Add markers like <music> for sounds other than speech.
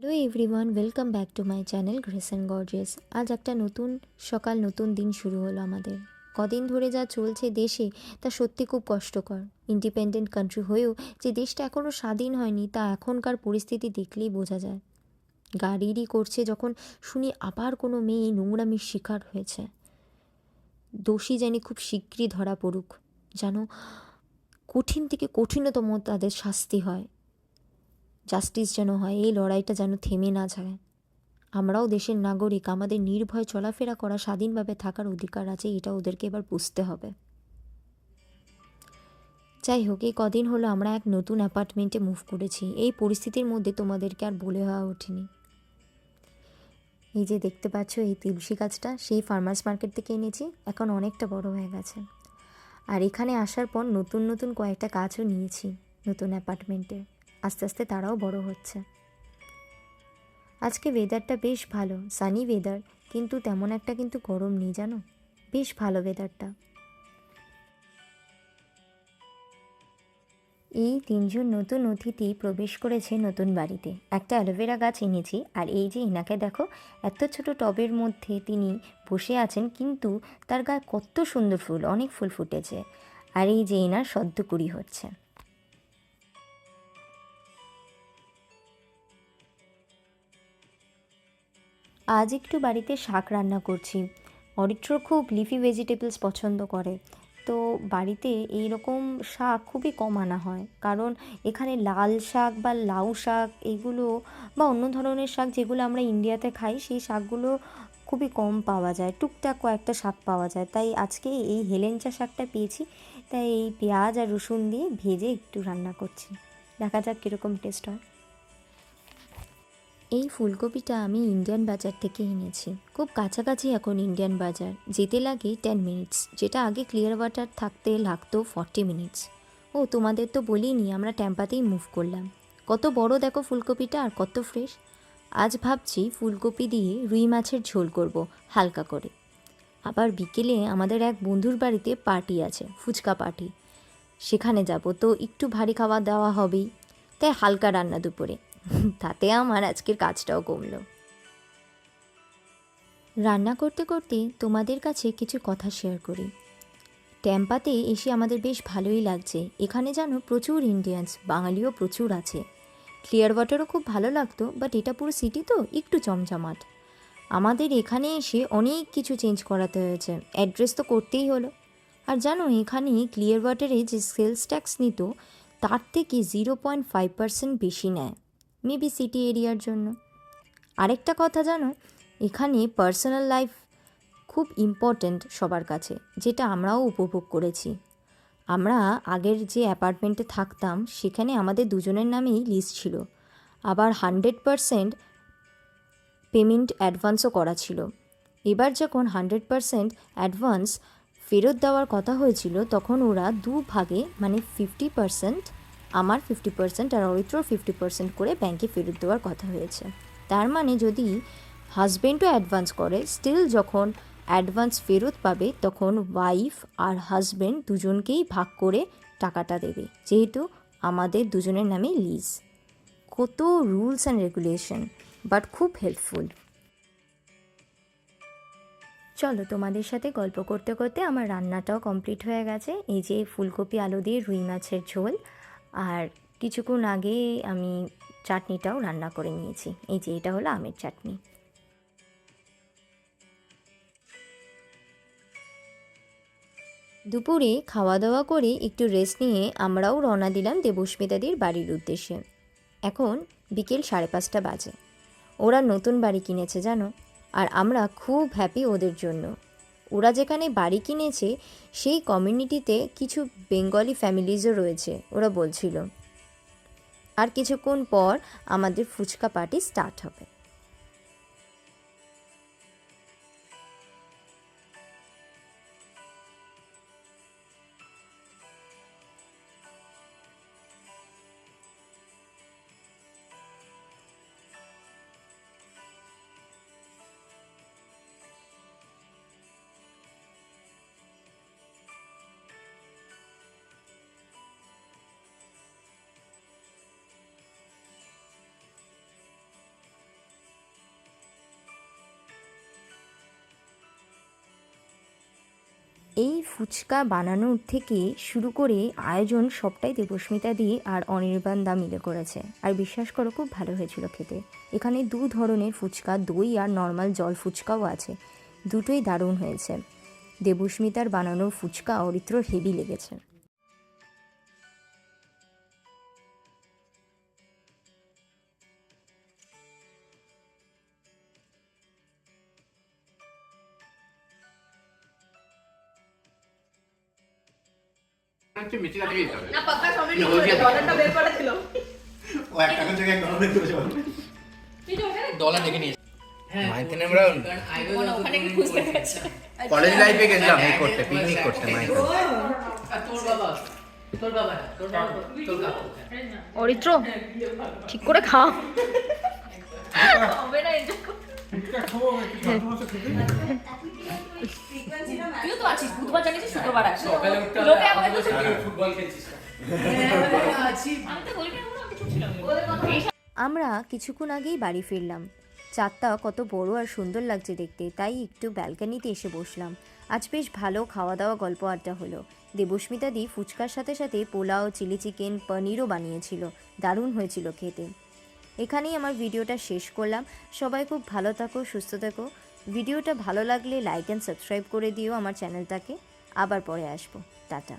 Hello everyone welcome back to my channel Grace and Gorgeous আজ একটা নতুন সকাল, নতুন দিন শুরু হলো আমাদের। কদিন ধরে যা চলছে দেশে, তা সত্যি খুব কষ্টকর। ইন্ডিপেন্ডেন্ট কান্ট্রি হয়েও যে দেশটা এখনও স্বাধীন হয়নি, তা এখনকার পরিস্থিতি দেখলেই বোঝা যায়। গাড়িরই করছে যখন শুনি আবার কোনো মেয়ে নোংরামির শিকার হয়েছে। দোষী জানি খুব শীঘ্রই ধরা পড়ুক। যেন কঠিন থেকে কঠিনতম তাদের শাস্তি হয়। জাস্টিস যেন হয়, এই লড়াইটা যেন থেমে না যায়। আমরাও দেশের নাগরিক, আমাদের নির্ভয় চলাফেরা করা স্বাধীনভাবে থাকার অধিকার আছে, এটা ওদেরকে এবার বুঝতে হবে। যাই হোক, এই কদিন হলো আমরা এক নতুন অ্যাপার্টমেন্টে মুভ করেছি। এই পরিস্থিতির মধ্যে তোমাদেরকে আর বলে হওয়া ওঠেনি। এই যে দেখতে পাচ্ছ, এই তুলসী গাছটা, সেই ফার্মার্স মার্কেট থেকে এনেছি, এখন অনেকটা বড় হয়ে গেছে। আর এখানে আসার পর নতুন নতুন কয়েকটা গাছও নিয়েছি নতুন অ্যাপার্টমেন্টে। আস্তে আস্তে তারাও বড় হচ্ছে। আজকে ওয়েদারটা বেশ ভালো সানি ওয়েদার কিন্তু তেমন একটা কিন্তু গরম নেই, জানো? বেশ ভালো ওয়েদারটা এই তিনজন নতুন অতিথি প্রবেশ করেছে নতুন বাড়িতে। একটা অ্যালোভেরা গাছ এনেছি, আর এই যে এনাকে দেখো, এত ছোট টবের মধ্যে তিনি বসে আছেন, কিন্তু তার গায়ে কত সুন্দর ফুল, অনেক ফুল ফুটেছে। আর এই যে এনার সদ্য হচ্ছে। আজ একটু বাড়িতে শাক রান্না করছি। অরিত্র খুব লিফি ভেজিটেবলস পছন্দ করে। তো বাড়িতে এই রকম শাক খুবই কম আনা হয়। কারণ এখানে লাল শাক বা লাউ শাক এগুলো বা অন্য ধরনের শাক যেগুলো আমরা ইন্ডিয়াতে খাই, সেই শাকগুলো খুবই কম পাওয়া যায়। টুকটাক কয়েকটা শাক পাওয়া যায়। তাই আজকে এই হেলেঞ্চা শাকটা পেয়েছি। তাই এই পেঁয়াজ আর রসুন দিয়ে ভেজে একটু রান্না করছি। দেখা যাক কীরকম টেস্ট হয়। এই ফুলকপিটা আমি ইন্ডিয়ান বাজার থেকে এনেছি। খুব কাছাকাছি এখন ইন্ডিয়ান বাজার। যেতে লাগে টেন মিনিটস যেটা আগে ক্লিয়ার ওয়াটার থাকতে লাগতো ফর্টি মিনিটস ও, তোমাদের তো বলিনি, আমরা ট্যাম্পাতেই মুভ করলাম। কত বড় দেখো ফুলকপিটা আর কত ফ্রেশ আজ ভাবছি ফুলকপি দিয়ে রুই মাছের ঝোল করব, হালকা করে। আবার বিকেলে আমাদের এক বন্ধুর বাড়িতে পার্টি আছে, ফুচকা পার্টি সেখানে যাব, তো একটু ভারী খাওয়া দাওয়া হবেই। তাই হালকা রান্না দুপুরে। তাতে আমার আজকের কাজটাও কমলো। রান্না করতে করতে তোমাদের কাছে কিছু কথা শেয়ার করি। ট্যাম্পাতে এসে আমাদের বেশ ভালোই লাগছে। এখানে যেন প্রচুর ইন্ডিয়ানস বাঙালিও প্রচুর আছে। ক্লিয়ার ওয়াটারও খুব ভালো লাগতো বাট এটা পুরো সিটি তো, একটু চমচমাট আমাদের এখানে এসে অনেক কিছু চেঞ্জ করাতে হয়েছে। অ্যাড্রেস তো করতেই হলো। আর জানো, এখানে ক্লিয়ার ওয়াটারে যে সেলস ট্যাক্স নিত, তার থেকে জিরো পয়েন্ট ফাইভ পার্সেন্ট বেশি নেয়। মেবি সিটি এরিয়ার জন্য। আরেকটা কথা জানো, এখানে পার্সোনাল লাইফ খুব ইম্পর্ট্যান্ট সবার কাছে, যেটা আমরাও উপভোগ করেছি। আমরা আগের যে অ্যাপার্টমেন্টে থাকতাম, সেখানে আমাদের দুজনের নামেই লিস্ট ছিল। আবার হান্ড্রেড পারসেন্ট পেমেন্ট অ্যাডভান্সও করা ছিল। এবার যখন হান্ড্রেড পারসেন্ট অ্যাডভান্স ফেরত দেওয়ার কথা হয়েছিল, তখন ওরা দু ভাগে মানে ফিফটি পারসেন্ট আমার ফিফটি পার্সেন্ট আর অরিত্রর ফিফটি পার্সেন্ট করে ব্যাংকে ফেরত দেওয়ার কথা হয়েছে। তার মানে যদি হাজব্যান্ডও অ্যাডভান্স করে স্টিল যখন অ্যাডভান্স ফেরত পাবে, তখন ওয়াইফ আর হাজব্যান্ড দুজনকেই ভাগ করে টাকাটা দেবে। যেহেতু আমাদের দুজনের নামে লিজ কত রুলস অ্যান্ড রেগুলেশন বাট খুব হেল্পফুল চলো তোমাদের সাথে গল্প করতে করতে আমার রান্নাটাও কমপ্লিট হয়ে গেছে। এই যে ফুলকপি আলু দিয়ে রুই মাছের ঝোল। আর কিছুক্ষণ আগে আমি চাটনিটাও রান্না করে নিয়েছি। এই যে এটা হলো আমের চাটনি। দুপুরে খাওয়া দাওয়া করে একটু রেস্ট নিয়ে আমরাও রওনা দিলাম দেবস্মিতাদির বাড়ির উদ্দেশ্যে। এখন বিকেল সাড়ে পাঁচটা বাজে। ওরা নতুন বাড়ি কিনেছে জানো? আর আমরা খুব হ্যাপি ওদের জন্য। ওরা যেখানে বাড়ি কিনেছে, সেই কমিউনিটিতে কিছু বেঙ্গলি ফ্যামিলিজও রয়েছে, ওরা বলছিল। আর কিছুক্ষণ পর আমাদের ফুচকা পার্টি স্টার্ট হবে। এই ফুচকা বানানোর থেকে শুরু করে আয়োজন সবটাই দেবস্মিতা দিয়ে আর অনির্বাণ দা মিলে করেছে। আর বিশ্বাস করো খুব ভালো হয়েছিল খেতে। এখানে দু ধরনের ফুচকা, দই আর নর্মাল জল ফুচকাও আছে। দুটোই দারুণ হয়েছে। দেবস্মিতার বানানোর ফুচকা অরিত্র হেভি লেগেছে। হচ্ছে মিষ্টিটা থেকে দিতে হবে না বলছি- ডলারটা বের করা ছিল ও এক ডলার বের। তুই তো ওখানে ডলার দেখে নিয়েছি। মাইথেনে আমরা মনে হয় ওখানে কি খুঁজতে গেছে কলেজ লাইফে গেছিলাম এই করতে পিকনিক করতে মাইথেনে তোর বাবা? তোর বাবা তোর বাবা তোর কাকু অরিত্র ঠিক করে খাও। <laughs> হবে না এনজয় তুইও তো আছিস বুধবার জানিস শুক্রবার আসিস লোকে আমাকে তো ফুটবল খেলছিস আমি তো বলি না আমার কিছু ছিল না আমরা কিছুক্ষণ আগেই বাড়ি ফিরলাম। চাঁদটা কত বড় আর সুন্দর লাগছে দেখতে তাই একটু ব্যালকানিতে এসে বসলাম। আজ বেশ ভালো খাওয়া দাওয়া গল্প আড্ডা হলো। দেবস্মিতা দি ফুচকার সাথে সাথে পোলাও চিলি চিকেন পনিরও বানিয়েছিল। দারুণ হয়েছিল খেতে। এখানেই আমার ভিডিওটা শেষ করলাম। সবাই খুব ভালো থাকো, সুস্থ থাকো। ভিডিওটা ভালো লাগলে লাইক অ্যান্ড সাবস্ক্রাইব করে দিও আমার চ্যানেলটাকে আবার পরে আসব। টাটা।